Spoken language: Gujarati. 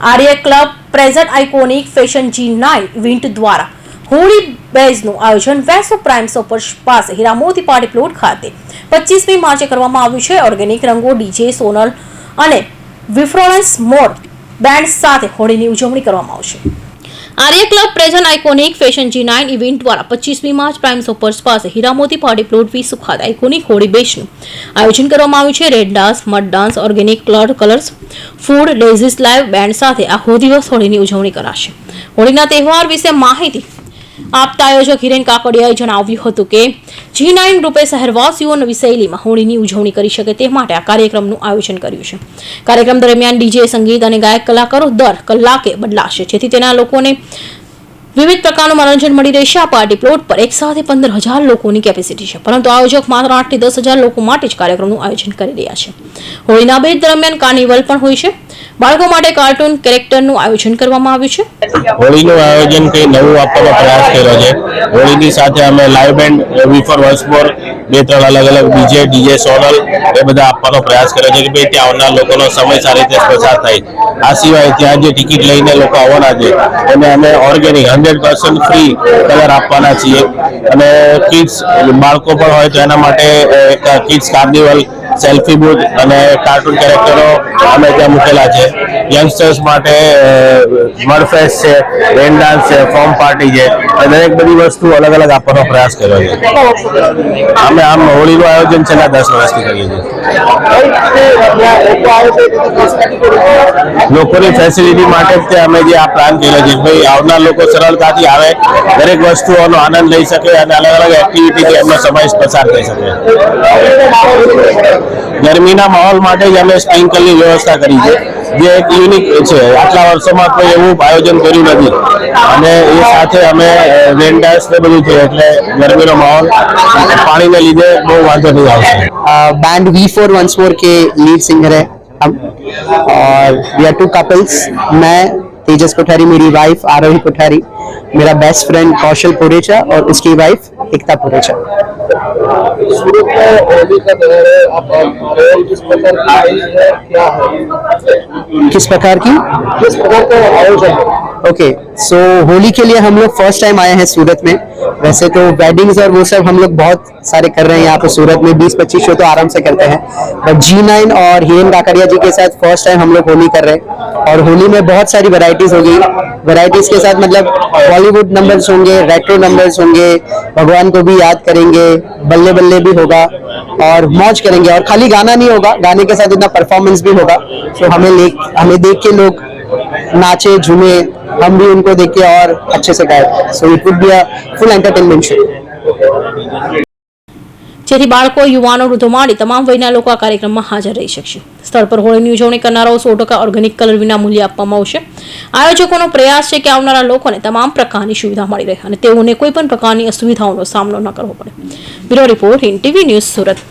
Arya club present iconic fashion G nine event દ્વારા હોળી બેઝનું આયોજન વેસો પ્રાઇમ સોપર પાસે હીરામોતી પાર્ટી પ્લોટ ખાતે પચીસમી માર્ચે કરવામાં આવ્યું છે. ઓર્ગેનિક રંગો, ડીજે, સોનલ અને વિફ્રોનસ મોર બેન્ડ સાથે હોળીની ઉજવણી કરવામાં આવશે. Arya club present iconic fashion G nine event દ્વારા પચીસમી માર્ચ પ્રાઇમ સોપર્સ પાસે હીરામોતી પાર્ટી પ્લોટ વીસ ખાતે આઇકોનિક હોળી બેચનું આયોજન કરવામાં આવ્યું છે red dance, mud dance, organic colour, colours, food dishes live band સાથે આખો દિવસ હોળીની ઉજવણી કરાશે. હોળીના તહેવાર વિશે માહિતી આપતા આયોજક હિરેન કાકડિયાએ જણાવ્યું હતું કે જી નાઇન રૂપે શહેરવાસીઓ શૈલીમાં હોળીની ઉજવણી કરી શકે તે માટે આ કાર્યક્રમનું આયોજન કર્યું છે. કાર્યક્રમ દરમિયાન ડીજે સંગીત અને ગાયક કલાકારો દર કલાકે બદલાશે, જેથી તેના લોકોને વિવિધ પ્રકારનું મનોરંજન મળી રહેશે. આ પાર્ટી પ્લોટ પર એક સાથે પંદર હજાર લોકોની કેપેસિટી છે, પરંતુ આયોજક માત્ર આઠથી દસ હજાર લોકો માટે જ કાર્યક્રમનું આયોજન કરી રહ્યા છે. હોળીના બે દરમિયાન કાર્નિવલ પણ હોય છે. બાળકો માટે કાર્ટૂન કેરેક્ટરનું આયોજન કરવામાં આવ્યું છે. હોળીનું આયોજન કંઈ નવું આપવાનો પ્રયાસ કર્યો છે? હોળીની સાથે અમે લાઈવ બેન્ડ વિફર વન્સમોર બે ત્રણ અલગ અલગ ડીજે ડીજે સોનલ, એ બધા આપવાનો પ્રયાસ કર્યો છે કે ભાઈ ત્યાં આવનાર લોકોનો સમય સારી રીતે પસાર થાય. આ સિવાય ત્યાં જે ટિકિટ લઈને લોકો આવવાના છે, એને અમે organic hundred percent free colour આપવાના છીએ. અને કિડ્સ બાળકો પણ હોય તો એના માટે કિડ્સ કાર્નિવલ સેલ્ફી બૂથ અને કાર્ટૂન કેરેક્ટરો અમે ત્યાં મૂકેલા છે. યંગસ્ટર્સ માટે મડફેસ્ટ છે રેન ડાન્સ છે ફોર્મ પાર્ટી છે દરેક બધી વસ્તુ અલગ અલગ આપવાનો પ્રયાસ કર્યો છે. અમે આમ હોળીનું આયોજન છેલ્લા દસ વર્ષથી કરીએ છીએ. લોકોની ફેસિલિટી માટે તે અમે જે આ પ્લાન કર્યો છે, ભાઈ આવનાર લોકો સરળતાથી આવે, દરેક વસ્તુઓનો આનંદ લઈ શકે અને અલગ અલગ એક્ટિવિટીથી એમનો સમય પસાર થઈ શકે. ગરમીના માહોલ માટે જ અમે સ્પ્રિંકલની વ્યવસ્થા કરી છે. જે એક યુનિક છે આટલા વર્ષોમાં કોઈ એવું આયોજન કર્યું નથી અને એ સાથે અમે રેન ડાન્સ ને બધું થયું એટલે ગરમીનો માહોલ પાણીને લીધે બહુ વાંધો નહીં આવશે band V four once more के लीड सिंगर है हम और वी आर टू कपल्स मैं तेजस कोठारी मेरी वाइफ आरोही कोठारी मेरा बेस्ट फ्रेंड कौशल पुरेचा और उसकी वाइफ एकता पुरेचा। है किस प्रकार की? किस प्रकार का? आयोजन ओके सो होली के लिए हम लोग फ़र्स्ट टाइम आए हैं सूरत में। वैसे तो वेडिंग्स और वो सब हम लोग बहुत सारे कर रहे हैं यहाँ पे सूरत में। 20-25 शो तो आराम से करते हैं। बट जी नाइन और हिरेन काकड़िया जी के साथ फ़र्स्ट टाइम हम लोग होली कर रहे हैं। और होली में बहुत सारी वैरायटीज होगी। वैरायटीज के साथ मतलब बॉलीवुड नंबर्स होंगे रेट्रो नंबर्स होंगे, भगवान को भी याद करेंगे बल्ले बल्ले भी होगा और मौज करेंगे। और खाली गाना नहीं होगा, गाने के साथ इतना परफॉर्मेंस भी होगा। तो हमें हमें देख के लोग नाचे, झूमे हम भी उनको देख के और अच्छे से गाए so it would be a full entertainment show જેથી બાળકો યુવાનો વૃદ્ધો માંડી તમામ વયના લોકો આ કાર્યક્રમમાં હાજર રહી શકશે સ્થળ પર હોળીની ઉજવણી કરનારાઓ સો ટકા ઓર્ગેનિક કલર વિના મૂલ્ય આપવામાં આવશે આયોજકોનો પ્રયાસ છે કે આવનારા લોકોને તમામ પ્રકારની સુવિધા મળી રહે અને તેઓને કોઈ પણ પ્રકારની અસુવિધાઓનો સામનો ન કરવો પડે bureau report in TV news Surat